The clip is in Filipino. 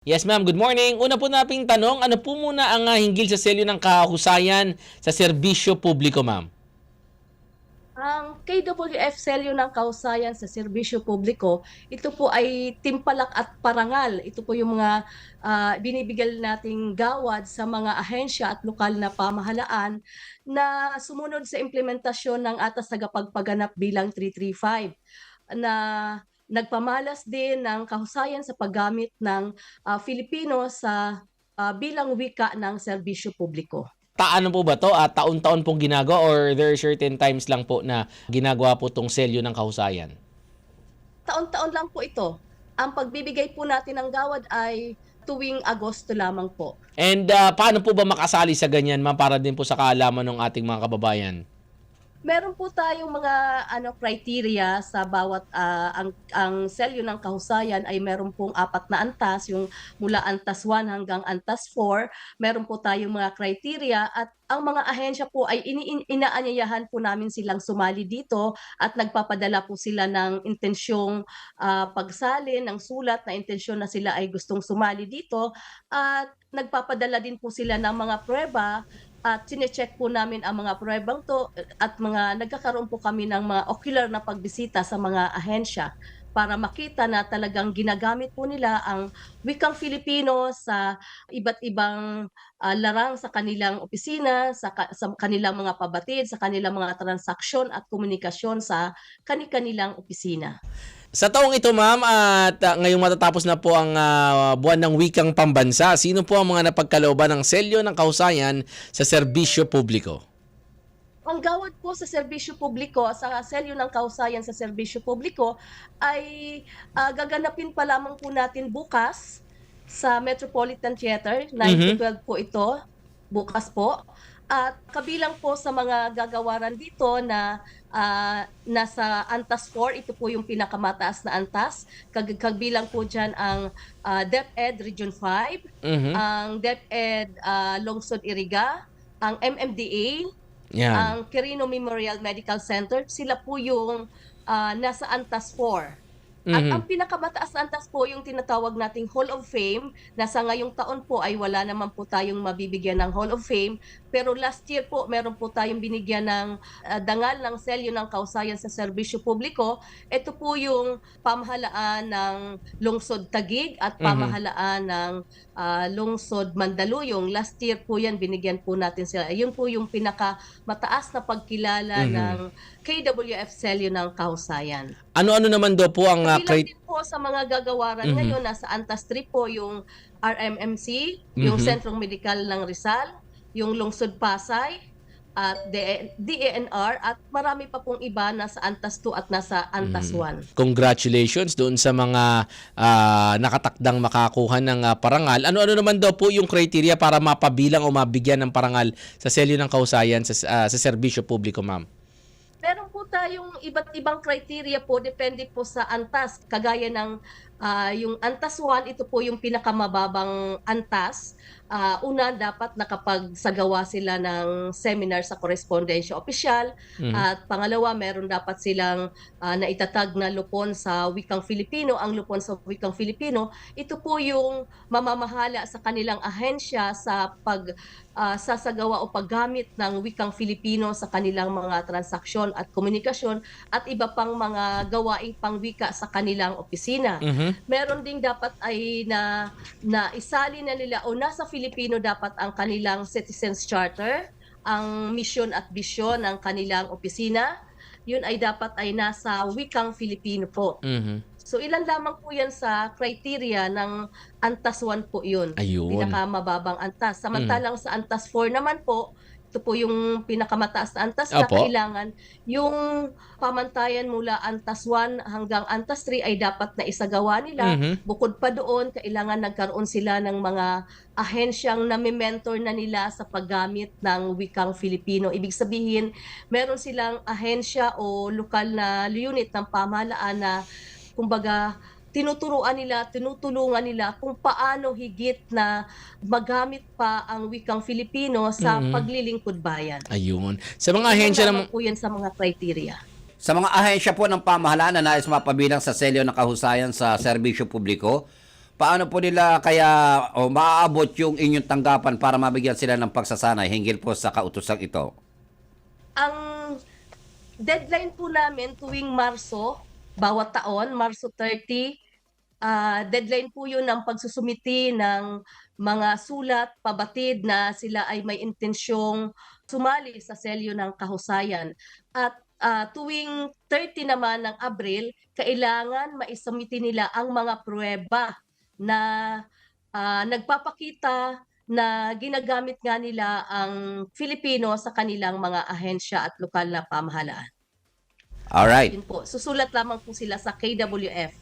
Yes ma'am, good morning. Una po naping tanong, ano po muna ang ah, hinggil sa selyo ng kahusayan sa serbisyo publiko ma'am? Ang KWF selyo ng kausayan sa serbisyo publiko, ito po ay timpalak at parangal. Ito po yung mga ah, binibigyan nating gawad sa mga ahensya at lokal na pamahalaan na sumunod sa implementasyon ng atas tagapagpaganap bilang 335 na nagpamalas din ng kahusayan sa paggamit ng ah, Filipino sa ah, bilang wika ng serbisyo publiko. Taano po ba to? At taon-taon pong ginagawa or there are certain times lang po na ginagawa po tong selyo ng kahusayan? taon-taon lang po ito. Ang pagbibigay po natin ng gawad ay tuwing Agosto lamang po. And ah, paano po ba makasali sa ganyan ma'am para din po sa kaalaman ng ating mga kababayan? Meron po tayong mga ano criteria sa bawat ah, ang ang selyo ng kahusayan ay meron pong apat na antas, yung mula antas 1 hanggang antas 4. Meron po tayong mga criteria at ang mga ahensya po ay ini inaanyayahan po namin silang sumali dito at nagpapadala po sila ng intensyong ah, pagsali ng sulat na intensyon na sila ay gustong sumali dito at nagpapadala din po sila ng mga prueba at sinecheck po namin ang mga pruebang to at mga nagkakaroon po kami ng mga ocular na pagbisita sa mga ahensya para makita na talagang ginagamit po nila ang wikang Filipino sa iba't ibang ah, larang sa kanilang opisina, sa, ka- sa kanilang mga pabatid, sa kanilang mga transaksyon at komunikasyon sa kani-kanilang opisina. Sa taong ito ma'am at ah, ngayong matatapos na po ang ah, buwan ng wikang pambansa, sino po ang mga napagkalooban ng selyo ng kahusayan sa serbisyo publiko? Ang gawad po sa serbisyo publiko, sa selyo ng kausayan sa serbisyo publiko, ay ah, gaganapin pa lamang po natin bukas sa Metropolitan Theater. 9 to 12 po ito, bukas po. At kabilang po sa mga gagawaran dito na ah, nasa Antas 4, ito po yung pinakamataas na Antas. Kag- Kabilang po dyan ang ah, DepEd Region 5, Mhm. ang DepEd ah, Lungsod Iriga, ang MMDA, Yan. ang Quirino Memorial Medical Center, sila po yung ah, nasa Antas 4. At Mhm. ang pinakamataas na antas po yung tinatawag nating Hall of Fame, na sa ngayong taon po ay wala naman po tayong mabibigyan ng Hall of Fame. Pero last year po, meron po tayong binigyan ng ah, dangal ng selyo ng kausayan sa serbisyo publiko. Ito po yung pamahalaan ng Lungsod Tagig at Mhm. pamahalaan ng ah, Lungsod Mandaluyong. Last year po yan, binigyan po natin sila. Yun po yung pinaka mataas na pagkilala Mhm. ng KWF selyo ng kausayan. Ano-ano naman daw po ang Kabilang crit- din po sa mga gagawaran Mhm. ngayon, nasa Antas 3 po yung RMMC, yung Mhm. Sentrong Medikal ng Rizal, yung Lungsod Pasay, at D- DANR, at marami pa pong iba nasa Antas 2 at nasa Antas Mhm. 1. Congratulations doon sa mga ah, nakatakdang makakuha ng ah, parangal. Ano-ano naman daw po yung criteria para mapabilang o mabigyan ng parangal sa selyo ng kahusayan sa, ah, sa serbisyo publiko, ma'am? Tayong iba't ibang criteria po, depende po sa antas. Kagaya ng ah, yung antas 1, ito po yung pinakamababang antas. Ah, una, dapat nakapagsagawa sila ng seminar sa korespondensya opisyal. Mhm. At pangalawa, meron dapat silang ah, naitatag na lupon sa wikang Filipino. Ang lupon sa wikang Filipino, ito po yung mamamahala sa kanilang ahensya sa pag ah, sasagawa o paggamit ng wikang Filipino sa kanilang mga transaksyon at komunikasyon at iba pang mga gawaing pangwika sa kanilang opisina. Meron ding dapat ay na na isali na nila o nasa Filipino dapat ang kanilang Citizens Charter, ang misyon at bisyon ng kanilang opisina. Yun ay dapat ay nasa wikang Filipino po. Mhm. So ilan lamang po yan sa criteria ng Antas 1 po yun. Ayun. Pinakamababang Antas. Samantalang sa Antas 4 naman po, ito po yung pinakamataas na Antas na Opo. kailangan. Yung pamantayan mula Antas 1 hanggang Antas 3 ay dapat na isagawa nila. Mhm. Bukod pa doon, kailangan nagkaroon sila ng mga ahensyang nami-mentor na nila sa paggamit ng wikang Filipino. Ibig sabihin, meron silang ahensya o lokal na unit ng pamahalaan na kumbaga tinuturuan nila, tinutulungan nila kung paano higit na magamit pa ang wikang Filipino sa Mhm. paglilingkod bayan. Ayun. Sa mga ahensya lamang po yan sa mga criteria. Sa mga ahensya po ng pamahalaan na nais mapabilang sa selyo ng kahusayan sa serbisyo publiko, paano po nila kaya o maaabot yung inyong tanggapan para mabigyan sila ng pagsasanay hinggil po sa kautosang ito? Ang deadline po namin tuwing Marso, bawat taon, Marso 30, ah, deadline po yun ng pagsusumiti ng mga sulat, pabatid na sila ay may intensyong sumali sa selyo ng kahusayan. At ah, tuwing 30 naman ng Abril, kailangan maisumiti nila ang mga pruweba na ah, nagpapakita na ginagamit nga nila ang Filipino sa kanilang mga ahensya at lokal na pamahalaan. All right. Yun po. Susulat lamang po sila sa KWF